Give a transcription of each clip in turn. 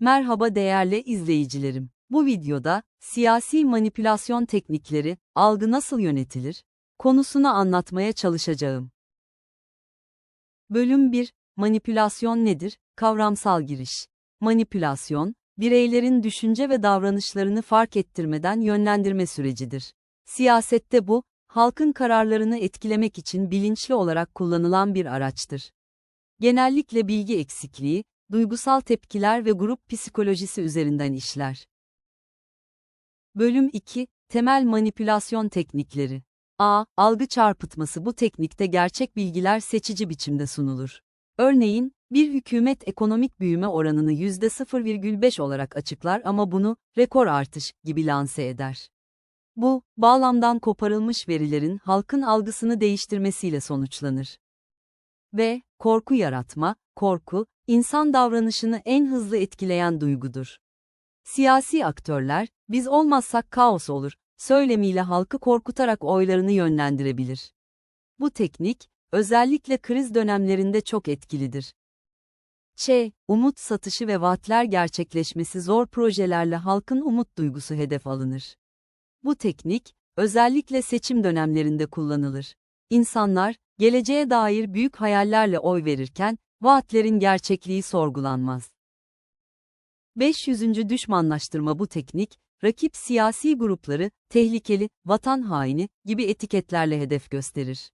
Merhaba değerli izleyicilerim. Bu videoda siyasi manipülasyon teknikleri, algı nasıl yönetilir konusunu anlatmaya çalışacağım. Bölüm 1 Manipülasyon nedir? Kavramsal giriş. Manipülasyon, bireylerin düşünce ve davranışlarını fark ettirmeden yönlendirme sürecidir. Siyasette bu, halkın kararlarını etkilemek için bilinçli olarak kullanılan bir araçtır. Genellikle bilgi eksikliği, duygusal tepkiler ve grup psikolojisi üzerinden işler. Bölüm 2 Temel manipülasyon teknikleri. A. Algı çarpıtması bu teknikte gerçek bilgiler seçici biçimde sunulur. Örneğin, bir hükümet ekonomik büyüme oranını %0,5 olarak açıklar ama bunu rekor artış gibi lanse eder. Bu, bağlamdan koparılmış verilerin halkın algısını değiştirmesiyle sonuçlanır. Ve korku yaratma, korku, insan davranışını en hızlı etkileyen duygudur. Siyasi aktörler, biz olmazsak kaos olur, söylemiyle halkı korkutarak oylarını yönlendirebilir. Bu teknik, özellikle kriz dönemlerinde çok etkilidir. Ç. Umut satışı ve vaatler gerçekleşmesi zor projelerle halkın umut duygusu hedef alınır. Bu teknik, özellikle seçim dönemlerinde kullanılır. İnsanlar, geleceğe dair büyük hayallerle oy verirken, vaatlerin gerçekliği sorgulanmaz. 500. düşmanlaştırma bu teknik, rakip siyasi grupları, tehlikeli, vatan haini gibi etiketlerle hedef gösterir.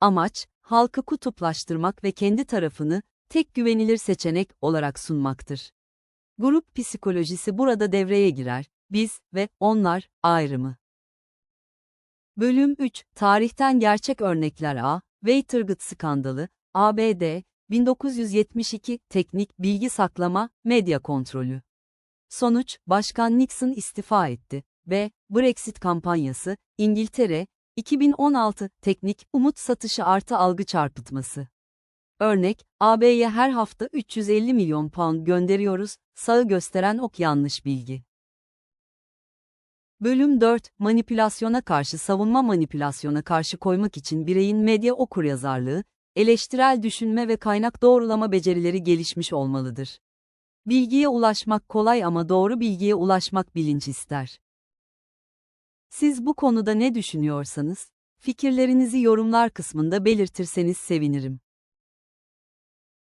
Amaç, halkı kutuplaştırmak ve kendi tarafını, tek güvenilir seçenek olarak sunmaktır. Grup psikolojisi burada devreye girer, biz ve onlar ayrımı. Bölüm 3 Tarihten Gerçek Örnekler A. Watergate Skandalı, ABD, 1972 Teknik Bilgi Saklama, Medya Kontrolü. Sonuç, Başkan Nixon istifa etti ve Brexit kampanyası, İngiltere, 2016 Teknik Umut Satışı artı algı çarpıtması. Örnek, AB'ye her hafta 350 milyon pound gönderiyoruz, sağı gösteren ok yanlış bilgi. Bölüm 4 Manipülasyona karşı savunma manipülasyona karşı koymak için bireyin medya okuryazarlığı, eleştirel düşünme ve kaynak doğrulama becerileri gelişmiş olmalıdır. Bilgiye ulaşmak kolay ama doğru bilgiye ulaşmak bilinç ister. Siz bu konuda ne düşünüyorsanız, fikirlerinizi yorumlar kısmında belirtirseniz sevinirim.